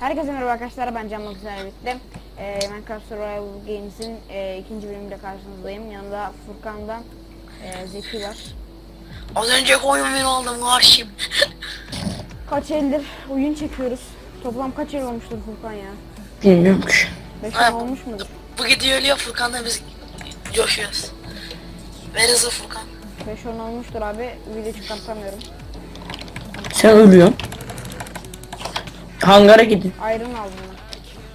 Herkese merhaba arkadaşlar ben Can Bakışlar'la birlikte ee, Minecraft Survival Games'in ee, ikinci bölümünde karşınızdayım. Yanımda Furkan'dan ee, Zeki var. Az önce oyun bir aldım karşım. Kaç eldir oyun çekiyoruz. Toplam kaç el olmuştur Furkan ya? Bilmiyorum ki. 5 Ha. olmuş mudur? Bu gidiyor ölüyor Furkan'la biz coşuyoruz. Ver hızlı Furkan. 5 olmuştur abi. Video çıkartamıyorum. Sen ölüyorsun. Hangara gidin. Iron aldım.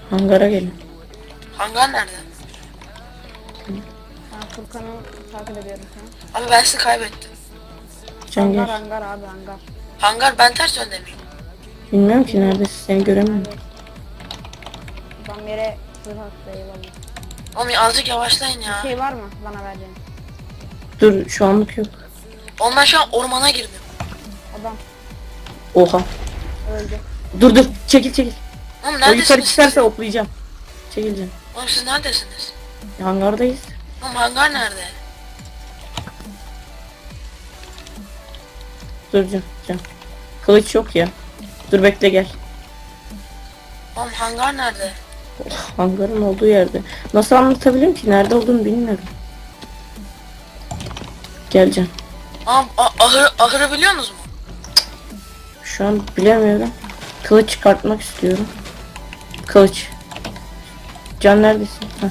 Hangara gelin. Hangar nerede? Ben Furkan'ı takip ediyorum şu an. Abi ben sizi kaybettim. Can Hangar gel. hangar abi hangar. Hangar ben ters yönde miyim? Bilmiyorum ki neredesin seni göremiyorum. Bir yere zırh attı eyvallah. Oğlum ya azıcık yavaşlayın ya. Şey var mı bana vereceğin? Dur şu anlık yok. Oğlum ben şu an ormana girdim. Adam Oha. öldü. Dur dur çekil çekil. Oğlum O yukarı neredesiniz? çıkarsa oklayacağım. Çekileceğim. Oğlum siz neredesiniz? Hangardayız. Oğlum hangar nerede? Dur can. can. Kılıç yok ya. Dur bekle gel. Oğlum hangar nerede? Oh, hangarın olduğu yerde. Nasıl anlatabilirim ki? Nerede olduğunu bilmiyorum. Gel can. Oğlum a- ahır, ahırı biliyorsunuz mu? Şu an bilemiyorum. Kılıç çıkartmak istiyorum. Kılıç. Can neredesin? Heh.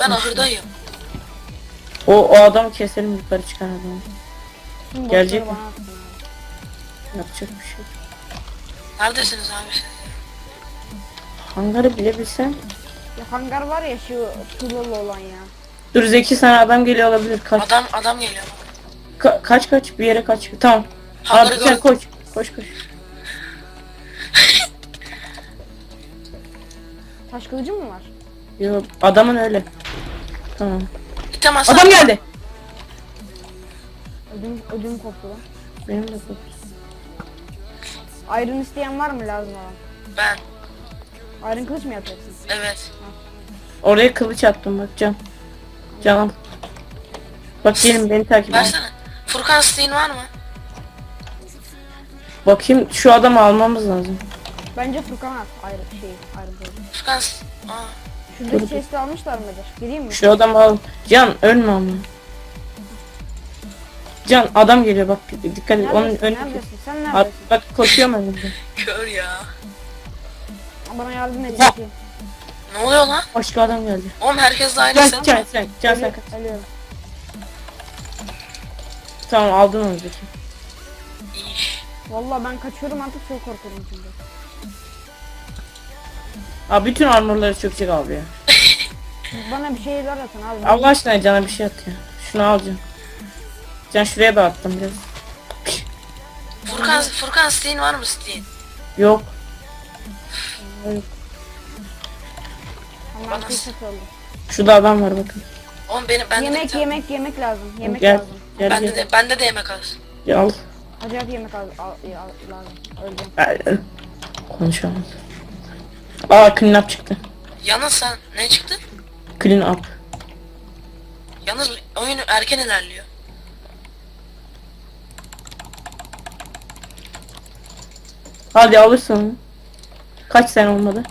Ben ahırdayım. O, o adamı keselim yukarı çıkan adamı. Gelecek mi? Yapacak bir şey. yok. Neredesiniz abi siz? Hangarı bilebilsem. Ya hangar var ya şu tuğlalı olan ya. Dur Zeki sana adam geliyor olabilir. Kaç Adam adam geliyor. ka- kaç kaç bir yere kaç. Tamam. Hangarı Abi sen gördüm. koş. Koş koş. Taş kılıcı mı var? Yo, adamın öyle. Tamam. Bitemezsen Adam geldi. Ödüm, ödüm koptu lan. Benim de bu. Iron isteyen var mı lazım olan? Ben. Iron kılıç mı yapacaksın? Evet. Oraya kılıç attım bak can. Canım. Bak gelin beni takip edin. Versene. Furkan Stein var mı? Bakayım şu adamı almamız lazım. Bence Furkan at Iron şey kılıcı. Furkan Aa. Şuradaki chest'i almışlar mıdır? Gireyim mi? Şu adamı al. Can ölme ama. Can adam geliyor bak dikkat et onun Neredesin? önüne. Neredesin? Sen At, neredesin? bak koşuyorum önümde. Kör ya. Bana yardım et. Ya. Ne oluyor lan? Başka adam geldi. Oğlum herkes de aynı Can sen. can sen can sen. Ölüyorum. Tamam aldın onu Zeki. Valla ben kaçıyorum artık çok korkuyorum çünkü. Abi bütün armorları çökecek abi ya. Bana bir şeyler atın abi. Allah aşkına cana bir şey at ya. Şunu al can. Can şuraya da attım biraz. Furkan Furkan Stein var mı Stein? Yok. Ama Bana- oldu. Şurada adam var bakın. Oğlum benim bende de bir Yemek tane- yemek yemek lazım. Yemek gel. lazım. Gel Bende gel. de bende de yemek az. Gel, al. Acayip yemek al, al, al- lazım. Gel. Konuşamaz. Aa clean up çıktı. Yalnız sen ne çıktı? Clean up. Yalnız oyun erken ilerliyor. Hadi alırsın. Kaç sen olmadı?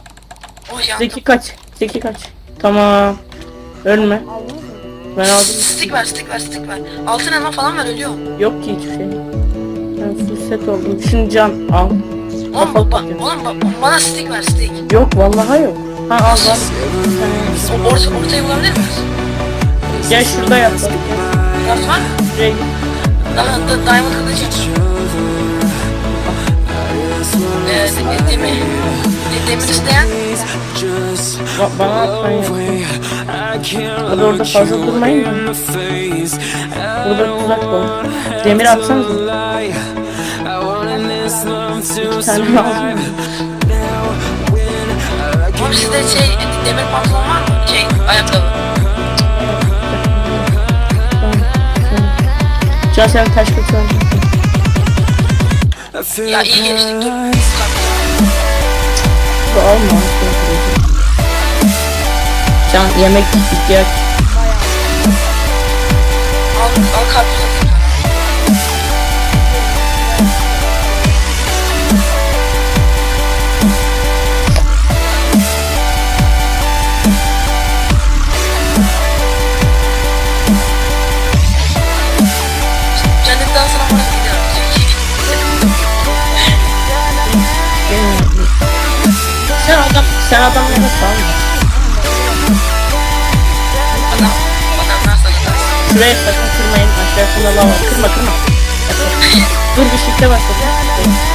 Oh yandım. Zeki kaç. Zeki kaç. Tamam. Ölme. Ben aldım. Stick ver stick ver stick ver. Altın elma falan ver ölüyor. Yok ki hiçbir şey. Ben full set oldum. Şimdi can al. Oğlum, Kapalı ba- bakıyorum. oğlum ba- bana stick ver stick. Yok vallahi yok. Ha al var. O, orta, ortayı bulabilir miyiz? Gel şurada yap. bak. Craft var mı? Şuraya git. Daha da diamond. Ee, de- demir, de- demir isteyen. Ba- bana at ben yapayım. Hadi orada fazla durmayın da. Burada tuzak var. Demir atsanıza. İki tane lazım. Oğlum sizde şey demir pantolon var mı? Şey ayakkabı. Can sen taş kaçıyor. Ya iyi geçtik dur. Bu alma. Can yemek ihtiyaç. Al, al karpuz sen adamlara sal. Adam, adamlar da. Şuraya sakın kırmayın. Aşağısında lava. var. Kırma kırma. Dur bir şifte başladı.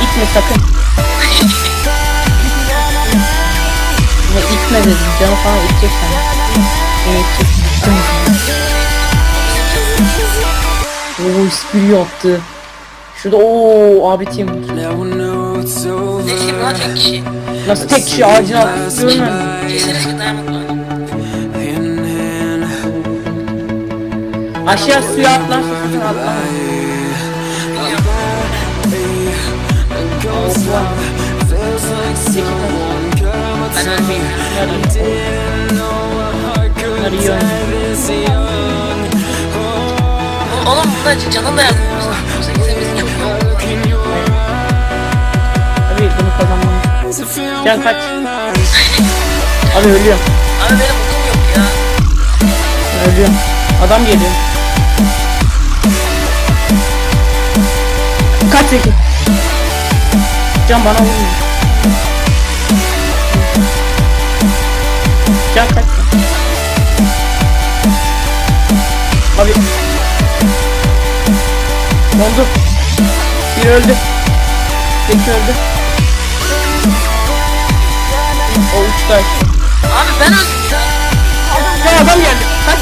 İtme sakın. Ya itme dedim. Canı falan itecek sana. Seni itecek. Oo espri yaptı. Şurada ooo abi tim. Ne diyeyim lan tek kişi. Nasıl tek kişi ağacın altında Diamond var. Aşağı suya sakın atlama. Biliyorum. Ben ölmeyeyim. Arıyor. O- Oğlum bunda canın da olur. Abi bunu kazanmamız. Can kaç. Abi ölüyorum. Abi benim okum yok ya. Ölüyorum. Adam geliyor. Kaç Zeki. Can bana vurmuyor. Can kaç. Abi. Dondu. Bir öldü. Zeki öldü. O uçtu aşağı. Abi ben öldüm ya. Adam geldi. Kaç.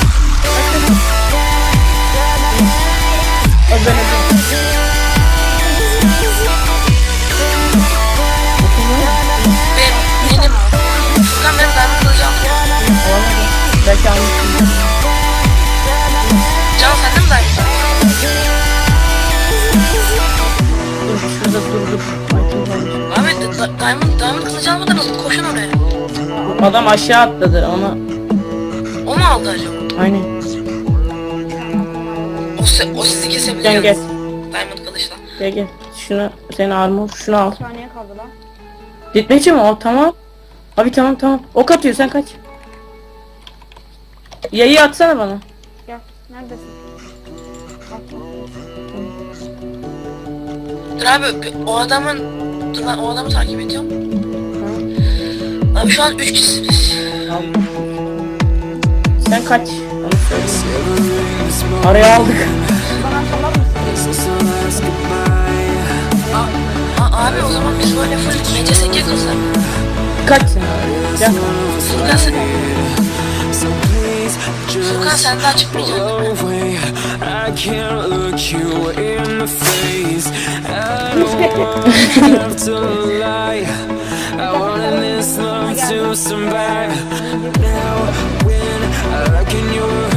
Abi ben öldüm. Benim. Furkan benim aldı. Alamadım. Belki almışsın. Can sende mi Diamond? Dur şurada dur dur. Di- Diamond, Diamond kılıcı Adam aşağı atladı ama O mu aldı acaba? aynen. O, se- o sizi kesebiliyor. Gel gel. Diamond kılıçla. Gel gel. Şunu senin armor şunu al. Saniye kaldı lan. Gitmeyeceğim mi? O tamam. Abi tamam tamam. Ok atıyor sen kaç. Yayı atsana bana. Gel. Neredesin? Dur abi bir- o adamın... Dur ben o adamı takip ediyorum. Abi şu an 3 kişisiniz. Sen kaç. Araya aldık. Abi o zaman biz böyle full seke kılsak. Kaç sen? Can. Furkan sen... Furkan sen daha çıkmayacaksın değil mi? I wanted this love to survive Now when I look in your